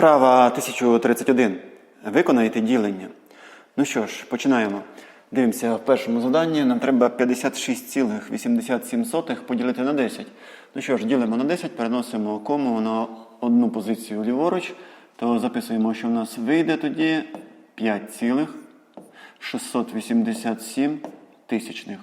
Вправа 1031. Виконайте ділення. Ну що ж, починаємо. Дивимося в першому заданні. Нам треба 56,87 поділити на 10. Ну що ж, ділимо на 10, переносимо кому на одну позицію ліворуч, то записуємо, що в нас вийде тоді 5,687 тисячних.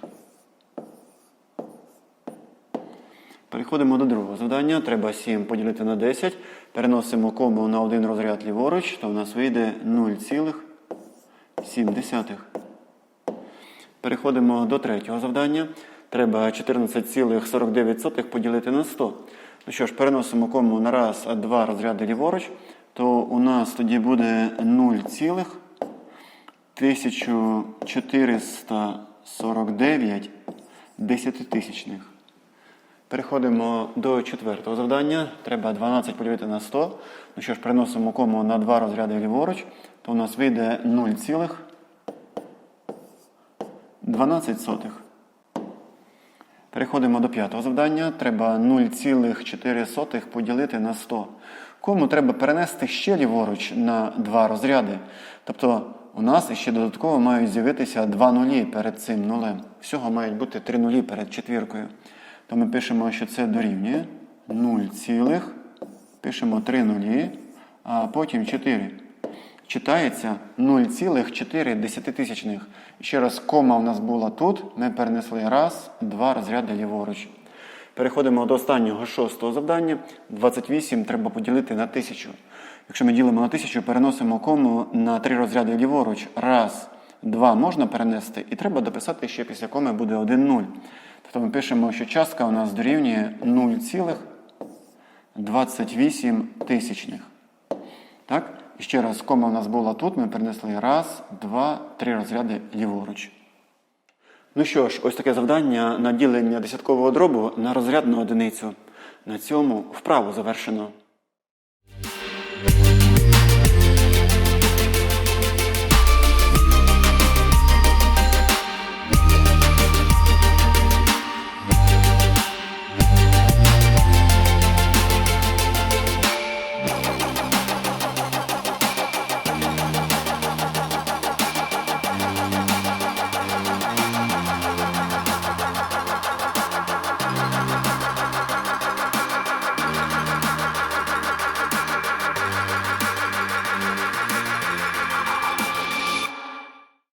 Переходимо до другого завдання. Треба 7 поділити на 10. Переносимо кому на один розряд ліворуч, то в нас вийде 0,7. Переходимо до третього завдання. Треба 14,49 поділити на 100. Ну що ж, переносимо кому на раз, два розряди ліворуч, то у нас тоді буде 0,1449 десятитисячних. Переходимо до четвертого завдання. Треба 12 поділити на 100. Ну що ж, переносимо кому на два розряди ліворуч, то у нас вийде 0,12. Переходимо до п'ятого завдання. Треба 0,4 поділити на 100. Кому треба перенести ще ліворуч на два розряди. Тобто у нас ще додатково мають з'явитися два нулі перед цим нулем. Всього мають бути три нулі перед четвіркою. То ми пишемо, що це дорівнює 0, цілих, пишемо 3 нулі, а потім 4. Читається 0,4 десятитисячних. І Ще раз, кома у нас була тут. Ми перенесли раз, два розряди ліворуч. Переходимо до останнього шостого завдання. 28 треба поділити на 1000. Якщо ми ділимо на 1000, переносимо кому на три розряди ліворуч. Раз, два можна перенести, і треба дописати, що після коми буде 1 0. Тобто ми пишемо, що частка у нас дорівнює 0,28 тисячних. Так? І ще раз, кома у нас була тут, ми перенесли раз, два, три розряди ліворуч. Ну що ж, ось таке завдання на ділення десяткового дробу на розрядну одиницю. На цьому вправу завершено.